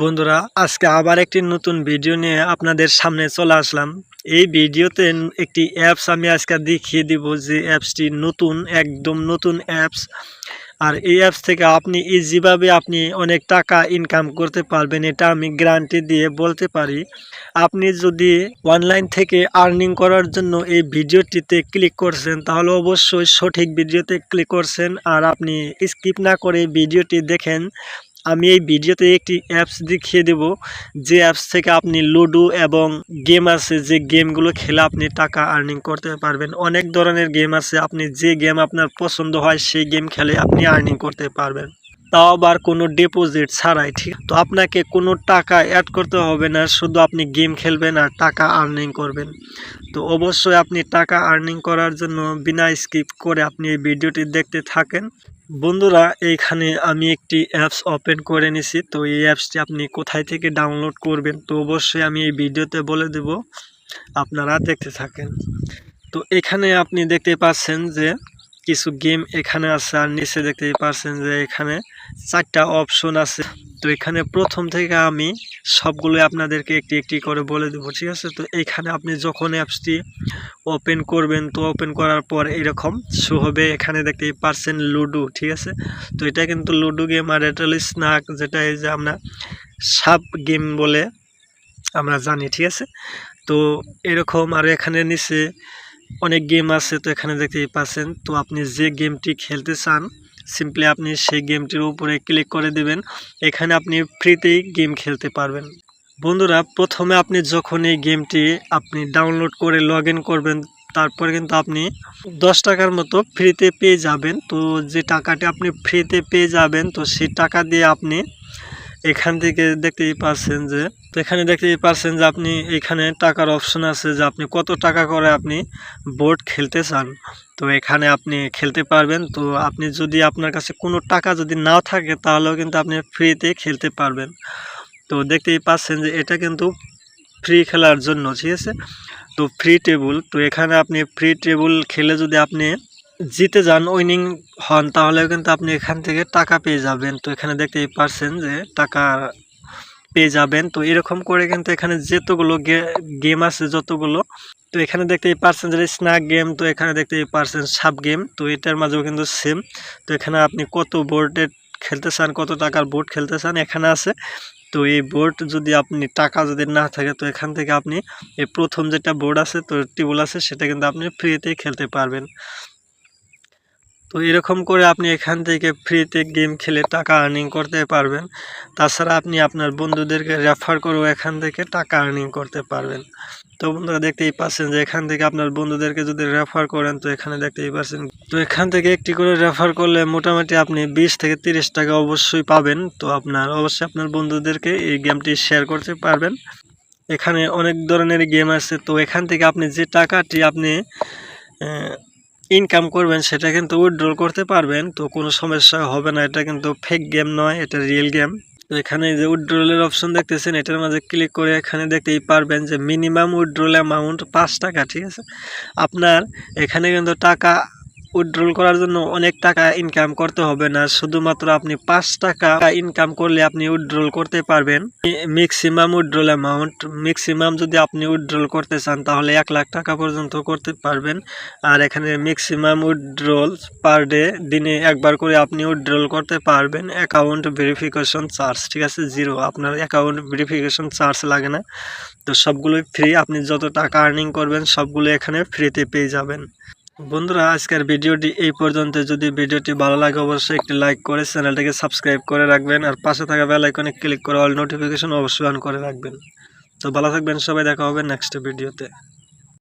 বন্ধুরা, আজকে আবার একটি নতুন ভিডিও নিয়ে আপনাদের সামনে চলে আসলাম। এই ভিডিওতে একটি অ্যাপস আমি আজকে দেখিয়ে দিব যে অ্যাপসটি নতুন, একদম নতুন অ্যাপস আর এই অ্যাপস থেকে আপনি ইজিভাবে আপনি অনেক টাকা ইনকাম করতে পারবেন, এটা আমি গ্যারান্টি দিয়ে বলতে পারি। আপনি যদি অনলাইন থেকে আর্নিং করার জন্য এই ভিডিওটিতে ক্লিক করছেন, তাহলে অবশ্যই সঠিক ভিডিওতে ক্লিক করছেন। আর আপনি স্কিপ না করে ভিডিওটি দেখেন। আমি এই ভিডিওতে একটি অ্যাপস দেখিয়ে দেব। যে অ্যাপস থেকে আপনি লুডো এবং গেম আছে, যে গেমগুলো খেলে আপনি টাকা আর্নিং করতে পারবেন। অনেক ধরনের গেম আছে, আপনি যে গেম আপনার পছন্দ হয়, সেই গেম খেলে আপনি আর্নিং করতে পারবেন। তাও আবার কোনো ডিপোজিট ছাড়াই, ঠিক? তো আপনাকে কোনো টাকা অ্যাড করতে হবে না, শুধু আপনি গেম খেলবেন আর টাকা আর্নিং করবেন। তো অবশ্যই আপনি টাকা আর্নিং করার জন্য বিনা স্কিপ করে আপনি এই ভিডিওটি দেখতে থাকেন। বন্ধুরা, এইখানে আমি একটি অ্যাপস ওপেন করে নিছি। তো এই অ্যাপসটি আপনি কোথায় থেকে ডাউনলোড করবেন? তো অবশ্যই আমি এই ভিডিওতে বলে দেব, আপনারা দেখতে থাকেন। তো এখানে আপনি দেখতে পাচ্ছেন যে কিছু গেম এখানে আছে আর নিচে দেখতে পারছেন যে এখানে চারটা অপশন আছে। তো এখানে প্রথম থেকে আমি সবগুলো আপনাদেরকে একটি একটি করে বলে দেবো, ঠিক আছে? তো এখানে আপনি যখন অ্যাপসটি ওপেন করবেন, তো ওপেন করার পর এরকম শো হবে। এখানে দেখতে পারছেন লুডো, ঠিক আছে? তো এটা কিন্তু লুডো গেম আর এটা স্নাক যেটা এই যে আমরা সাপ গেম বলে আমরা জানি, ঠিক আছে? তো এরকম আর এখানে নিচে অনেক গেম আছে তো এখানে দেখতেই পাচ্ছেন। তো আপনি যে গেমটি খেলতে চান সিম্পলি আপনি সেই গেমটির উপরে ক্লিক করে দেবেন। এখানে আপনি ফ্রিতেই গেম খেলতে পারবেন। বন্ধুরা, প্রথমে আপনি যখন এই গেমটি আপনি ডাউনলোড করে লগ করবেন, তারপরে কিন্তু আপনি দশ টাকার মতো ফ্রিতে পেয়ে যাবেন। তো যে টাকাটি আপনি ফ্রিতে পেয়ে যাবেন, তো সেই টাকা দিয়ে আপনি এখান থেকে দেখতেই পাচ্ছেন যে, তো এখানে দেখতেই পাচ্ছেন যে আপনি এখানে টাকার অপশন আছে যে আপনি কত টাকা করে আপনি বোর্ড খেলতে চান। তো এখানে আপনি খেলতে পারবেন। তো আপনি যদি আপনার কাছে কোনো টাকা যদি নাও থাকে, তাহলেও কিন্তু আপনি ফ্রিতে খেলতে পারবেন। তো দেখতেই পাচ্ছেন যে এটা কিন্তু ফ্রি খেলার জন্য, ঠিক আছে? তো ফ্রি টেবল তো এখানে আপনি ফ্রি টেবল খেলে যদি আপনি জিতে যান উইনিং হন, তাহলেও কিন্তু আপনি এখান থেকে টাকা পেয়ে যাবেন। তো এখানে দেখতেই পারছেন যে টাকা পেয়ে যাবেন। তো এরকম করে কিন্তু এখানে যতগুলো গেম আছে যতগুলো, তো এখানে দেখতেই পারছেন যে স্ন্যাক গেম তো এখানে দেখতেই পারছেন সাব গেম তো এটার মাঝেও কিন্তু সেম তো এখানে আপনি কত বোর্ডে খেলতে চান, কত টাকার বোর্ড খেলতে চান, এখানে আছে। তো এই বোর্ড যদি আপনি, টাকা যদি না থাকে, তো এখান থেকে আপনি এই প্রথম যেটা বোর্ড আছে, তো টেবিল আছে, সেটা কিন্তু আপনি ফ্রিতেই খেলতে পারবেন। তো এরকম করে আপনি এখান থেকে ফ্রিতে গেম খেলে টাকা আর্নিং করতে পারবেন। তাছাড়া আপনি আপনার বন্ধুদেরকে রেফার করেও এখান থেকে টাকা আর্নিং করতে পারবেন। তো বন্ধুরা দেখতেই পাচ্ছেন যে এখান থেকে আপনার বন্ধুদেরকে যদি রেফার করেন, তো এখানে দেখতেই পাচ্ছেন তো এখান থেকে একটি করে রেফার করলে মোটামুটি আপনি বিশ থেকে তিরিশ টাকা অবশ্যই পাবেন। তো আপনার, অবশ্যই আপনার বন্ধুদেরকে এই গেমটি শেয়ার করতে পারবেন। এখানে অনেক ধরনের গেম আছে। তো এখান থেকে আপনি যে টাকাটি আপনি ইনকাম করবেন, সেটা কিন্তু উইথড্রল করতে পারবেন, তো কোনো সমস্যা হবে না, এটা কিন্তু ফেক গেম নয়, এটা রিয়েল গেম তো এখানে যে উইথড্রলের অপশন দেখতেছেন, এটার মাঝে ক্লিক করে এখানে দেখতেই পারবেন যে মিনিমাম উইথড্রল অ্যামাউন্ট পাঁচ টাকা, ঠিক আছে? আপনার এখানে কিন্তু টাকা উইথড্রল করার জন্য অনেক টাকা ইনকাম করতে হবে না। শুধুমাত্র আপনি পাঁচ টাকা ইনকাম করলে আপনি উইথড্রল করতে পারবেন। ম্যাক্সিমাম উইথড্রল অ্যামাউন্ট ম্যাক্সিমাম যদি আপনি উইথড্রল করতে চান, তাহলে এক লাখ টাকা পর্যন্ত করতে পারবেন। আর এখানে ম্যাক্সিমাম উইথড্রল পার ডে দিনে একবার করে আপনি উইথড্রল করতে পারবেন। অ্যাকাউন্ট ভেরিফিকেশন চার্জ ঠিক আছে? জিরো আপনার অ্যাকাউন্ট ভেরিফিকেশন চার্জ লাগে না। তো সবগুলোই ফ্রি আপনি যত টাকা আর্নিং করবেন, সবগুলো এখানে ফ্রিতে পেয়ে যাবেন। বন্ধুরা, আজকের ভিডিওটি এই পর্যন্ত। যদি ভিডিওটি ভালো লাগে, অবশ্যই একটি লাইক করে চ্যানেলটিকে সাবস্ক্রাইব করে রাখবেন আর পাশে থাকা বেল আইকনে ক্লিক করে অল নোটিফিকেশন অবশ্যই অন করে রাখবেন। তো ভালো থাকবেন, সবাই দেখা হবে নেক্সট ভিডিওতে।